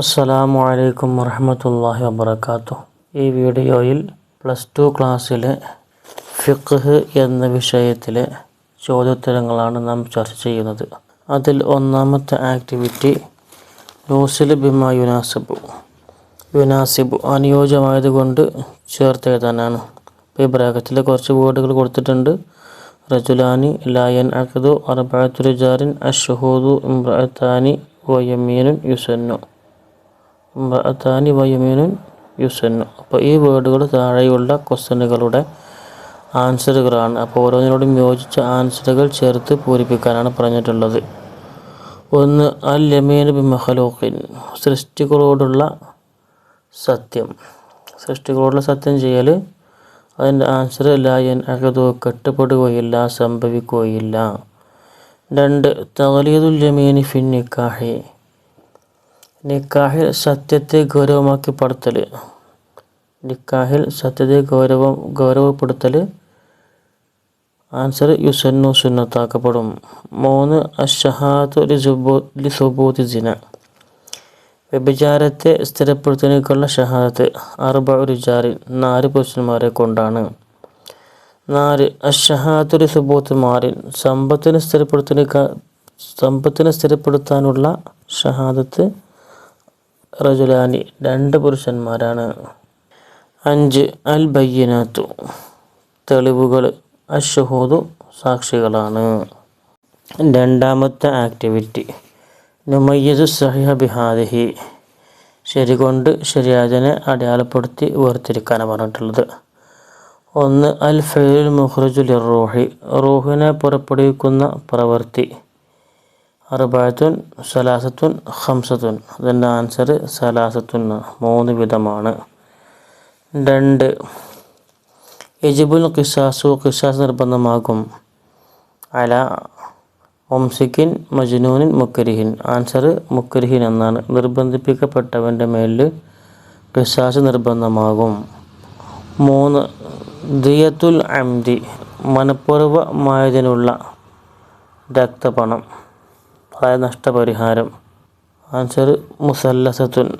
അസ്സലാമു അലൈക്കും വറഹമത്തല്ലാഹി വബർക്കാത്തു ഈ വീഡിയോയിൽ പ്ലസ് ടു ക്ലാസ്സിലെ ഫിഖ് എന്ന വിഷയത്തിലെ ചോദ്യോത്തരങ്ങളാണ് നാം ചർച്ച ചെയ്യുന്നത്. അതിൽ ഒന്നാമത്തെ ആക്ടിവിറ്റി ന്യൂസിൽ ബിമ യുനാസിബു. യുനാസിബു അനുയോജ്യമായതുകൊണ്ട് ചേർത്ത് എഴുതാനാണ് ഇപ്പോൾ ഈ ബ്രാക്കറ്റിൽ കുറച്ച് വേർഡുകൾ കൊടുത്തിട്ടുണ്ട്. റജുലാനി ലായൻ അഖദു അർബഅത്തു അഷുഹൂദു ഇംറഅത്താനി വയമീനുൻ യുസന്നു. ഇംറഅത്താനി വയമീനും യുസന്നു. അപ്പോൾ ഈ വേർഡുകൾ താഴെയുള്ള ക്വസ്റ്റ്യനുകളുടെ ആൻസറുകളാണ്. അപ്പോൾ ഓരോന്നിനോടും യോജിച്ച ആൻസറുകൾ ചേർത്ത് പൂരിപ്പിക്കാനാണ് പറഞ്ഞിട്ടുള്ളത്. ഒന്ന് അൽ യമീൻ ബി മഹലൂഖിൻ സൃഷ്ടികളോടുള്ള സത്യം. സൃഷ്ടികളോടുള്ള സത്യം ചെയ്യൽ അതിന്റെ ആൻസർ ലായൻ അകതോ കെട്ടുപെടുകയില്ല സംഭവിക്കുകയില്ല. രണ്ട് തകലീദുൽ ജമീനി ഫിൻ നിക്കാഹിൽ സത്യത്തെ ഗൗരവമാക്കി പടുത്തൽ നിക്കാഹിൽ സത്യത്തെ ഗൗരവം ഗൗരവപ്പെടുത്തൽ ആൻസർ യുസന്നു സുന്നത്താക്കപ്പെടും. മൂന്ന് അഷഹാത്ത് ലി സുബൂത്തി ജിന വ്യഭിചാരത്തെ സ്ഥിരപ്പെടുത്തുന്നതിനുള്ള ഷഹാദത്ത് അർബ രുജാറിൻ നാല് പുരുഷന്മാരെ കൊണ്ടാണ്. നാല് അഷഹാത്തുൽ സുബൂത്ത് മാറിൻ സമ്പത്തിന് സ്ഥിരപ്പെടുത്തുന്ന സമ്പത്തിനെ സ്ഥിരപ്പെടുത്താനുള്ള ഷഹാദത്ത് റജുലാനി രണ്ട് പുരുഷന്മാരാണ്. അഞ്ച് അൽ ബയ്യനാത്തു. തെളിവുകൾ അഷഹൂദു സാക്ഷികളാണ്. രണ്ടാമത്തെ ആക്ടിവിറ്റി. നുമയ്യതു സഹിഹ ബിഹാദിഹി. ശരി കൊണ്ട് ശരിയാജനെ അടയാളപ്പെടുത്തി വേർതിരിക്കാനാണ് പറഞ്ഞിട്ടുള്ളത്. ഒന്ന് അൽ ഫെയിൽ മുഹ്റജുൽ റോഹി. റോഹിനെ പുറപ്പെടുവിക്കുന്ന പ്രവൃത്തി. അറുബായത്തുൻ സലാസത്തുൻ ഹംസത്തുൻ അതിന്റെ ആൻസർ സലാസത്തുൻ മൂന്ന് വിധമാണ്. രണ്ട് യജിബുൽ കിസാസു കിസാസ് നിർബന്ധമാകും. അല ഒംസിക്കിൻ മജ്നൂനിൻ മുക്കരിഹിൻ. ആൻസർ മുക്കരിഹിൻ എന്നാണ്. നിർബന്ധിപ്പിക്കപ്പെട്ടവന്റെ മേലിൽ കിസാസ് നിർബന്ധമാകും. മൂന്ന് ദിയത്തുൽ അംദി മനഃപൂർവമായതിനുള്ള രക്തപണം. അതായത് നഷ്ടപരിഹാരം. ആൻസർ മുസല്ലസത്തുൻ.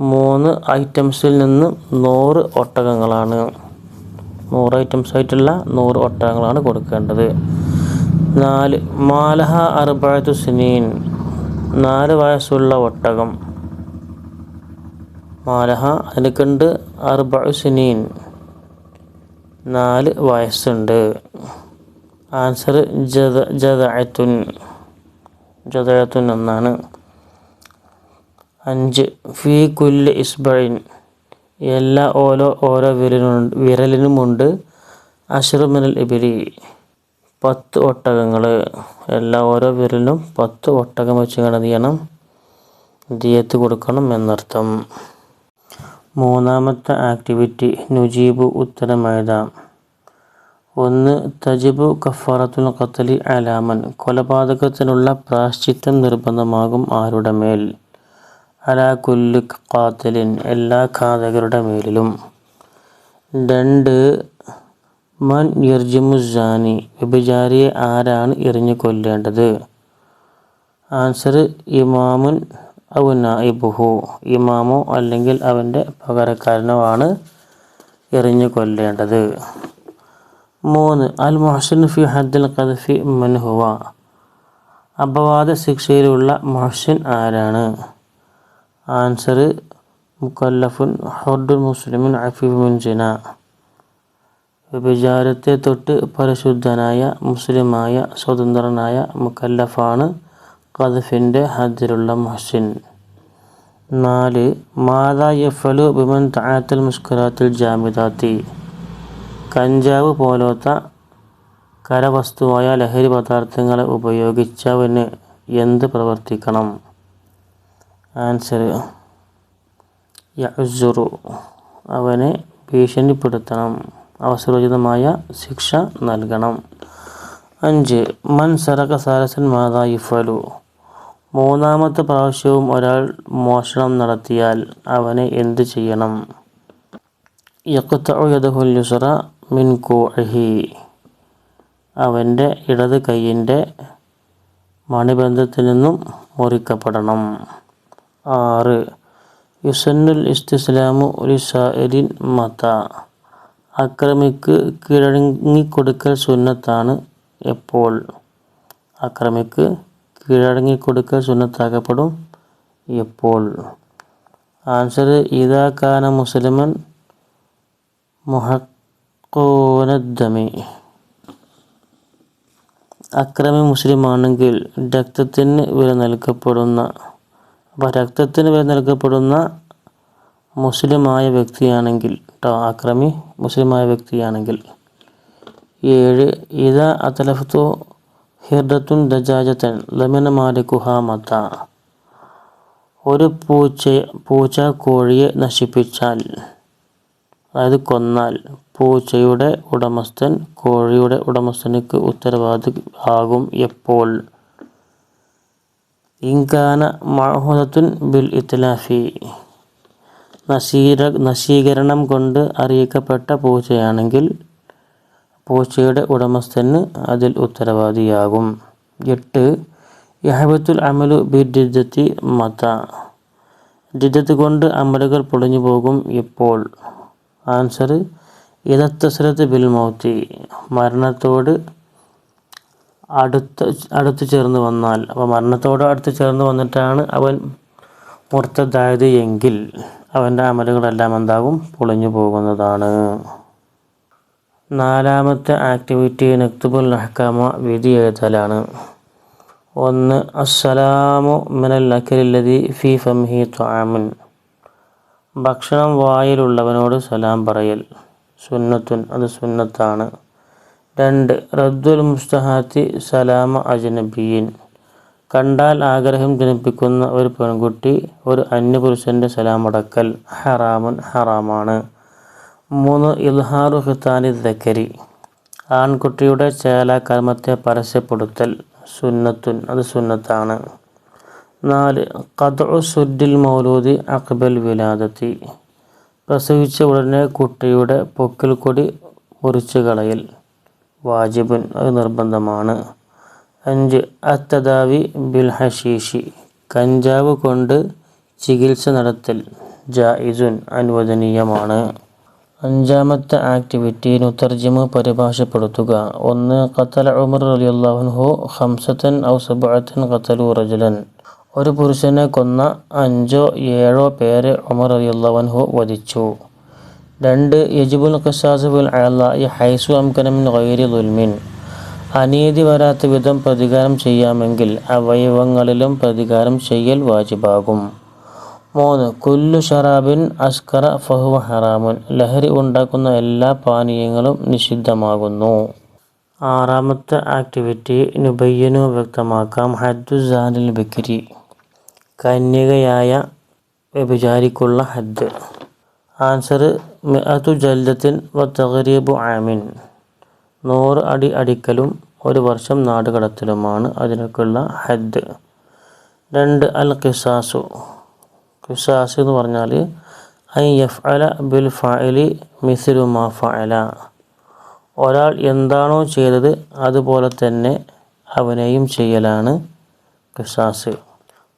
മൂന്ന് ഐറ്റംസിൽ നിന്ന് നൂറ് ഒട്ടകങ്ങളാണ്. നൂറ് ഐറ്റംസ് ആയിട്ടുള്ള നൂറ് ഒട്ടകങ്ങളാണ് കൊടുക്കേണ്ടത്. നാല് മാലഹ അർബായത്തു സിനീൻ. നാല് വയസ്സുള്ള ഒട്ടകം. മാലഹ അതിനൊക്കെണ്ട് അർബു സിനീൻ. നാല് വയസ്സുണ്ട്. ആൻസർ ജത ജദഅത്തുൻ. എന്നാണ് അഞ്ച്. ഫീ കുല്ല് ഇസ്ബൈൻ. എല്ലാ ഓരോ ഓരോ വിരലിനും വിരലിനുമുണ്ട് അഷറുമിനൽ ഇബിരി. പത്ത് ഒട്ടകങ്ങൾ എല്ലാ ഓരോ വിരലിനും പത്ത് ഒട്ടകം വെച്ച് കണതിയണം. ദിയത്ത് കൊടുക്കണം എന്നർത്ഥം. മൂന്നാമത്തെ ആക്ടിവിറ്റി നുജീബ് ഉത്തരം എഴുതാം ഒന്ന് തജിബു കഫാറത്തുൽ ഖത്തലി അലാമൻ കൊലപാതകത്തിനുള്ള പ്രാശ്ചിത്തം നിർബന്ധമാകും ആരുടെ മേൽ? അലാ കുല്ലു ഖാത്തലിൻ എല്ലാ ഘാതകരുടെ മേലിലും. രണ്ട് മൻ യർജിമുസാനി വ്യഭിചാരിയെ ആരാണ് എറിഞ്ഞു കൊല്ലേണ്ടത്? ആൻസർ ഇമാമുൻ നായിബുഹു. ഇമാമോ അല്ലെങ്കിൽ അവന്റെ പകരക്കാരനോ ആണ് എറിഞ്ഞു കൊല്ലേണ്ടത്. മൂന്ന്. അൽ മൊഹസിൻ ഫി ഹദ്ദൽ ഖദഫി മൻഹുവ അപവാദ ശിക്ഷയിലുള്ള മൊഹസിൻ ആരാണ്? ആൻസർ മുക്കല്ലഫുൻ ഹുർദുൽ മുസ്ലിമിൻ അഫീഫ് ജിന വ്യഭിചാരത്തെ തൊട്ട് പരിശുദ്ധനായ മുസ്ലിമായ സ്വതന്ത്രനായ മുക്കല്ലഫാണ് ഖദഫിന്റെ ഹദ്ദിലുള്ള മുഹസിൻ. നാല് മാതാ യഫലു ബിമൻ താത്തൽ മുസ്കുരാത്തിൽ ജാമിദാത്തി. കഞ്ചാവ് പോലത്തെ കരവസ്തുവായ ലഹരി പദാർത്ഥങ്ങൾ ഉപയോഗിച്ചവന് എന്ത് പ്രവർത്തിക്കണം? ആൻസർ യസുറു അവനെ ഭീഷണിപ്പെടുത്തണം. അവസരോചിതമായ ശിക്ഷ നൽകണം. അഞ്ച്. മൻ സറക സാരസൻ മാതാ ഇഫലു മൂന്നാമത്തെ പ്രാവശ്യവും ഒരാൾ മോഷണം നടത്തിയാൽ അവനെ എന്ത് ചെയ്യണം? യക്കുത്തയുദഹുൽ യുസറ മിൻ കൂഹി അവന്റെ ഇടത് കൈയിന്റെ മണിബന്ധത്തിൽ നിന്നും മുറിക്കപ്പെടണം. ആറ്. യുസന്നുൽ ഇസ്തിസ്ലാമു ലിസാഇരിൻ മത. അക്രമിക്ക് കീഴടങ്ങിക്കൊടുക്കൽ സുന്നത്താണ് എപ്പോൾ. അക്രമിക്ക് കീഴടങ്ങിക്കൊടുക്കൽ സുന്നത്താക്കപ്പെടും എപ്പോൾ. ആൻസർ ഇതാക്കാന മുസ്ലിമൻ മുസ്ലിമൻ മുഹക്കോനദ്ദമി അക്രമി മുസ്ലിമാണെങ്കിൽ രക്തത്തിന് വില നൽകപ്പെടുന്ന അപ്പോൾ രക്തത്തിന് വില നൽകപ്പെടുന്ന മുസ്ലിമായ വ്യക്തിയാണെങ്കിൽ കേട്ടോ അക്രമി മുസ്ലിമായ വ്യക്തിയാണെങ്കിൽ ഏഴ് ഇത അതലഫത്തു ഹിർദത്തുൻ ദജാജത്തൻ ലമിന മാലിക്കുഹാമത്ത മത. ഒരു പൂച്ച പൂച്ച കോഴിയെ നശിപ്പിച്ചാൽ അതായത് കൊന്നാൽ പൂച്ചയുടെ ഉടമസ്ഥൻ കോഴിയുടെ ഉടമസ്ഥനുക്ക് ഉത്തരവാദി ആകും എപ്പോൾ? ഇങ്കാന മഹുദത്തുൻ ബിൽ ഇത്തലാഫി നശീര നശീകരണം കൊണ്ട് അറിയിക്കപ്പെട്ട പൂച്ചയാണെങ്കിൽ പൂച്ചയുടെ ഉടമസ്ഥന് അതിൽ ഉത്തരവാദിയാകും. എട്ട് യഹബത്തുൽ അമലു ബി ഡിജത്തി മത. ഡിജത്ത് കൊണ്ട് അമലുകൾ പൊളിഞ്ഞു പോകും എപ്പോൾ? ആൻസർ ഇതത്തസരത്ത് ബിൽ മൗത്തി മരണത്തോട് അടുത്ത് അടുത്ത് ചേർന്ന് വന്നാൽ അപ്പോൾ മരണത്തോട് അടുത്ത് ചേർന്ന് വന്നിട്ടാണ് അവൻ മുർത്തതായത് എങ്കിൽ അവന്റെ അമലുകളെല്ലാം എന്താകും? പൊളിഞ്ഞു പോകുന്നതാണ്. നാലാമത്തെ ആക്ടിവിറ്റി നക്തുബുൽ അഹ്കാമ വിധി എഴുതലാണ്. ഒന്ന് അസ്സലാമു മിനൽ അഖിലല്ലതി ഫി ഫംഹി ത്വാമുൻ ഭക്ഷണം വായിലുള്ളവനോട് സലാം പറയൽ. സുന്നത്തുൻ അത് സുന്നത്താണ്. രണ്ട് റദ്ദുൽ മുസ്തഹാത്തി സലാമ അജനബിയിൻ കണ്ടാൽ ആഗ്രഹം ജനിപ്പിക്കുന്ന ഒരു പെൺകുട്ടി ഒരു അന്യപുരുഷന്റെ സലാമടക്കൽ ഹറാമുൻ ഹറാമാണ്. മൂന്ന് ഇൽഹാറു ഹിത്താനി ദക്കരി. ആൺകുട്ടിയുടെ ചേലാകർമ്മത്തെ പരസ്യപ്പെടുത്തൽ സുന്നത്തുൻ അത് സുന്നത്താണ്. നാല് കഥു സുഡിൽ മൗലൂദി അക്ബൽ വിലാദത്തി. പ്രസവിച്ച ഉടനെ കുട്ടിയുടെ പൊക്കിൽ കൊടി മുറിച്ചു കളയൽ. വാജിബുൻ അത് നിർബന്ധമാണ്. അഞ്ച് അത്തദാവി ബിൽ ഹഷീഷി കഞ്ചാവ് കൊണ്ട് ചികിത്സ നടത്തൽ ജായിസുൻ അനുവദനീയമാണ്. അഞ്ചാമത്തെ ആക്ടിവിറ്റി നുത്തർജിമ പരിഭാഷപ്പെടുത്തുക. ഒന്ന് ഖത്തല ഉമർ റലിയല്ലാഹുൻഹു ഹംസത്തൻ ഔ സബഅത്തൻ ഖത്തലു റജുലൻ. ഒരു പുരുഷനെ കൊന്ന അഞ്ചോ ഏഴോ പേരെ ഉമർ റലിയല്ലാഹുൻഹു വധിച്ചു. രണ്ട് യജിബുൽ ഖസാസ് ബിൽ ഈ ഹൈസു അംകനമിൻ ഗൈരി ദുൽമിൻ. അനീതി വരാത്ത വിധം പ്രതികാരം ചെയ്യാമെങ്കിൽ അവയവങ്ങളിലും പ്രതികാരം ചെയ്യൽ വാജിബാകും. മൂന്ന് കുല്ലു ഷറാബിൻ അസ്കറ ഫഹുവ ഹറാമുൻ. ലഹരി ഉണ്ടാക്കുന്ന എല്ലാ പാനീയങ്ങളും നിഷിദ്ധമാകുന്നു. ആറാമത്തെ ആക്ടിവിറ്റി നുബയ്യനു വ്യക്തമാക്കാം. ഹദ്ദുസാനിൽ ബക്കിരി കന്യകയായ വ്യഭിചാരിക്കുള്ള ഹദ്ദ് ആൻസർ മിഅത്തു ജൽദത്തിൻ വ തകരീബു ആമിൻ. നൂറ് അടി അടിക്കലും ഒരു വർഷം നാടുകടത്തലുമാണ് അതിനൊക്കെയുള്ള ഹദ്ദ് രണ്ട് അൽ ഖിസാസു. ഖിസാസ് എന്ന് പറഞ്ഞാൽ ഐ എഫ് അല ബിൽ ഫഅലി മിസിലു മാ ഫഅല. ഒരാൾ എന്താണോ ചെയ്തത് അതുപോലെ തന്നെ അവനെയും ചെയ്യലാണ് ഖിസാസ്.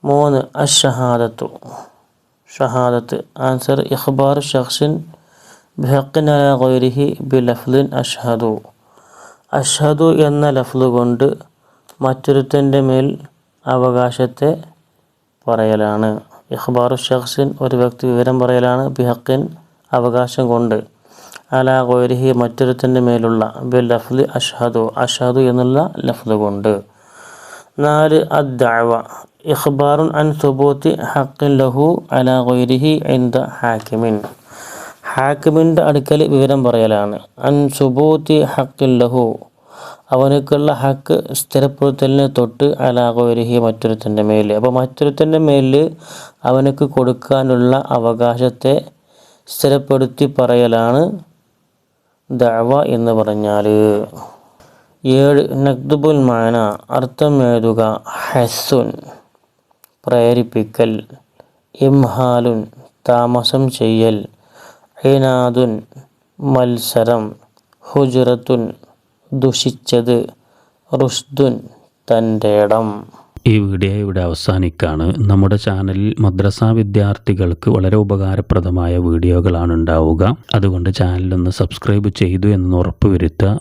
മൂന്ന് അഷഹാദത്തു. ഷഹാദത്ത് ആൻസർ ഇഖ്ബാർ ഷഖ്സിൻ ബിഹക്കിൻ അല ഗൈരിഹി ബി ലഫ്ലിൻ അഷ്ഹദു. അഷ്ഹദു എന്ന ലഫ്ല് കൊണ്ട് മറ്റൊരുത്തന്റെ മേൽ അവകാശത്തെ പറയലാണ്. ഇഖ്ബാർ ഷഖ്സിൻ ഒരു വ്യക്തി വിവരം പറയലാണ് ബിഹക്കിൻ അവകാശം കൊണ്ട്. അല ഗൈരിഹി മറ്റൊരുത്തന്റെ മേലുള്ള ബി ലഫ്ലി അഷ്ഹദു അഷ്ഹദു എന്നുള്ള ലഫ്ല് കൊണ്ട്. നാല് അദ്ദഅവ. ഇഖ്ബാറുൻ അൻ സുബൂത്തി ഹക്കിൻ ലഹു അല ഗൈരിഹി ഇന്ദ ഹാക്കിമിൻ. ഹാക്കിമിന്റെ അടുക്കൽ വിവരം പറയലാണ്. അൻ സുബൂത്തി ഹക്കിൻ ലഹു. അവനക്കുള്ള ഹക്ക് സ്ഥിരപ്പെടുത്തലിനെ തൊട്ട് അലാഗോരിഹി മറ്റൊരുത്തന്റെ മേൽ അപ്പോൾ മറ്റൊരുത്തന്റെ മേലിൽ അവനക്ക് കൊടുക്കാനുള്ള അവകാശത്തെ സ്ഥിരപ്പെടുത്തി പറയലാണ് ദഅവ എന്ന് പറഞ്ഞാൽ ഏഴ് നക്തുബുൽ മാന അർത്ഥം എഴുതുക ഹസുൻ പ്രേരിപ്പിക്കൽ. ഇംഹാലുൻ താമസം ചെയ്യൽ. ഹിനാദുൻ മത്സരം. ഹുജുറത്തുൻ ദുഷിച്ചത്. റുഷ്ദുൻ തന്റെ ഇടം. ഈ വീഡിയോ ഇവിടെ അവസാനിക്കാണ്. നമ്മുടെ ചാനലിൽ മദ്രസ വിദ്യാർത്ഥികൾക്ക് വളരെ ഉപകാരപ്രദമായ വീഡിയോകളാണ് ഉണ്ടാവുക. അതുകൊണ്ട് ചാനലൊന്ന് സബ്സ്ക്രൈബ് ചെയ്തു എന്ന് ഉറപ്പുവരുത്തുക.